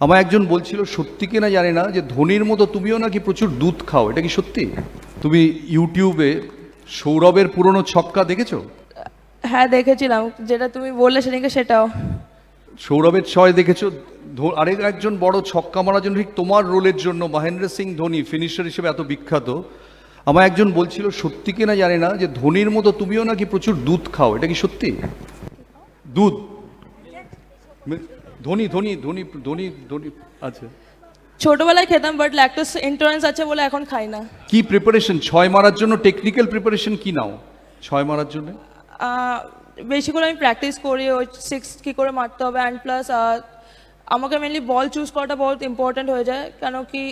আমার একজন বলছিল সত্যি কিনা জানি না যে ধোনির মতো তুমিও নাকি প্রচুর দুধ খাও এটা কি সত্যি? তুমি ইউটিউবে সৌরভের পুরনো ছক্কা দেখেছ? হ্যাঁ দেখেছিলাম। যেটা তুমি বললে সেদিনকে সেটাও। সৌরভের ছয় দেখেছ? ধো- আরেক একজন বড় ছক্কা মারার জন্য ঠিক তোমার রোলের জন্য মহেন্দ্র সিং ধোনি ফিনিশার হিসেবে এত বিখ্যাত। আমার একজন বলছিল সত্যি কিনা জানি না যে ধোনির মতো তুমিও নাকি প্রচুর দুধ খাও এটা কি সত্যি? দুধ। ধোনি ধোনি ধোনি ধোনি ধোনি। আচ্ছা। ছোটবেলায় খেতাম বাট ল্যাকটোস ইন্টুরেন্স আছে বলে এখন খাই না। কি প্রিপারেশন ছয় মারার জন্য টেকনিক্যাল প্রিপারেশন কি নাও? ছয় মারার জন্য? বেশি করে আমি প্র্যাকটিস করি ওই সিক্স কী করে মারতে হবে অ্যান্ড প্লাস আমাকে মেনলি বল চুজ করাটা বহুত ইম্পর্ট্যান্ট হয়ে যায়। কেন কি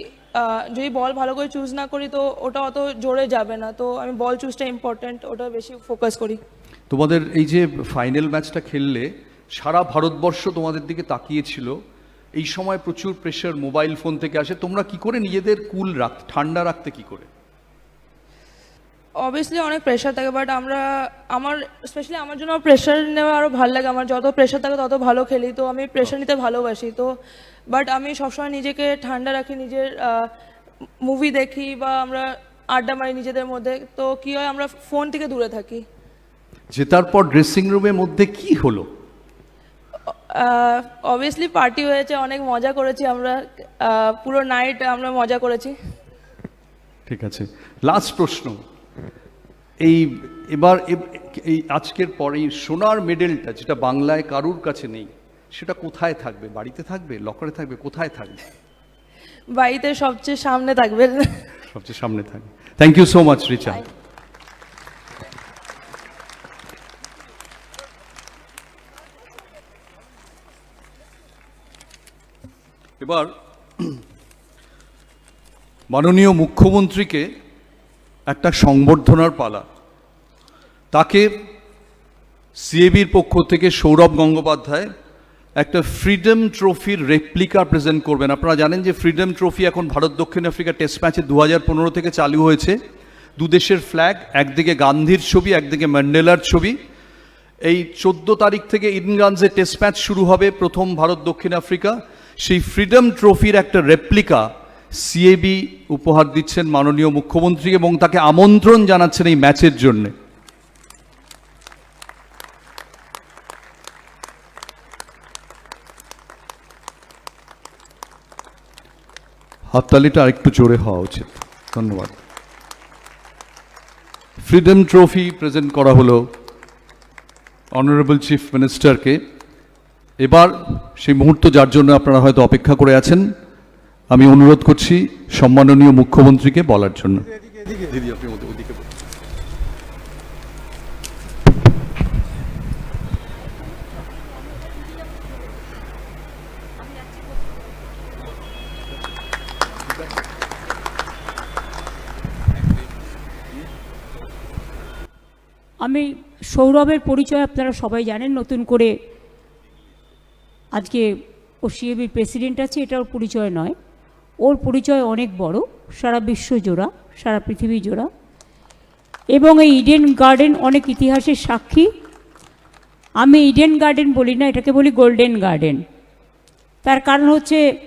যদি বল ভালো করে চুজ না করি তো ওটা অত জোরে যাবে না। তো আমি বল চুজটা ইম্পর্ট্যান্ট ওটা বেশি ফোকাস করি। তোমাদের এই যে ফাইনাল ম্যাচটা খেললে সারা ভারতবর্ষ তোমাদের দিকে তাকিয়েছিল। এই সময় প্রচুর প্রেশার মোবাইল ফোন থেকে আসে। তোমরা কি করে নিজেদের কুল রাখ ঠান্ডা রাখতে কি করে? অবভিয়াসলি অনেক প্রেশার থাকে বাট আমরা আমার স্পেশালি আমার জন্য প্রেশার নেওয়া আরও ভালো লাগে। আমার যত প্রেশার থাকে তত ভালো খেলি। তো আমি প্রেশার নিতে ভালোবাসি। তো বাট আমি সবসময় নিজেকে ঠান্ডা রাখি নিজের মুভি দেখি বা আমরা আড্ডা মারি নিজেদের মধ্যে। তো কী হয় আমরা ফোন থেকে দূরে থাকি। জেতার পর ড্রেসিং রুমের মধ্যে কি হলো? অবভিয়াসলি পার্টি হয়েছে অনেক মজা করেছি আমরা। পুরো নাইট আমরা মজা করেছি। ঠিক আছে। লাস্ট প্রশ্ন। এই এবার এই আজকের পর এই সোনার মেডেলটা যেটা বাংলায় কারুর কাছে নেই সেটা কোথায় থাকবে? বাড়িতে থাকবে? লকারে থাকবে? কোথায় থাকবে? বাড়িতে সবচেয়ে সামনে থাকবে। সবচেয়ে সামনে থাকবে। Thank you so much Richa এবার, মাননীয় মুখ্যমন্ত্রীকে একটা সংবর্ধনার পালা। তাকে সিএবির পক্ষ থেকে সৌরভ গঙ্গোপাধ্যায় একটা ফ্রিডম ট্রফির রেপ্লিকা প্রেজেন্ট করবেন। আপনারা জানেন যে ফ্রিডম ট্রফি এখন ভারত, দক্ষিণ আফ্রিকা টেস্ট ম্যাচে দু থেকে চালু হয়েছে। দু দেশের ফ্ল্যাগ একদিকে গান্ধীর ছবি, একদিকে ম্যান্ডেলার ছবি। এই চোদ্দ তারিখ থেকে ইডেনগানসে টেস্ট ম্যাচ শুরু হবে প্রথম ভারত, দক্ষিণ আফ্রিকা। সেই ফ্রিডম ট্রফির একটা রেপ্লিকা সিএবি উপহার দিচ্ছেন মাননীয় মুখ্যমন্ত্রী এবং তাকে আমন্ত্রণ জানাচ্ছেন এই ম্যাচের জন্যে। হাততালিটা আরেকটু জোরে হওয়া উচিত। ধন্যবাদ। ফ্রিডম ট্রফি প্রেজেন্ট করা হলো অনারেবল চিফ মিনিস্টারকে এবার সেই মুহূর্ত যার জন্য আপনারা হয়তো অপেক্ষা করে আছেন আমি অনুরোধ করছি সম্মাননীয় মুখ্যমন্ত্রীকে বলার জন্য। আমি সৌরভের পরিচয় আপনারা সবাই জানেন নতুন করে আজকে ও সিএবির প্রেসিডেন্ট আছে এটা ওর পরিচয় নয়। ওর পরিচয় অনেক বড়, সারা বিশ্ব জোড়া, সারা পৃথিবী জোড়া। এবং এই ইডেন গার্ডেন অনেক ইতিহাসের সাক্ষী। আমি ইডেন গার্ডেন বলি না, এটাকে বলি গোল্ডেন গার্ডেন। তার কারণ হচ্ছে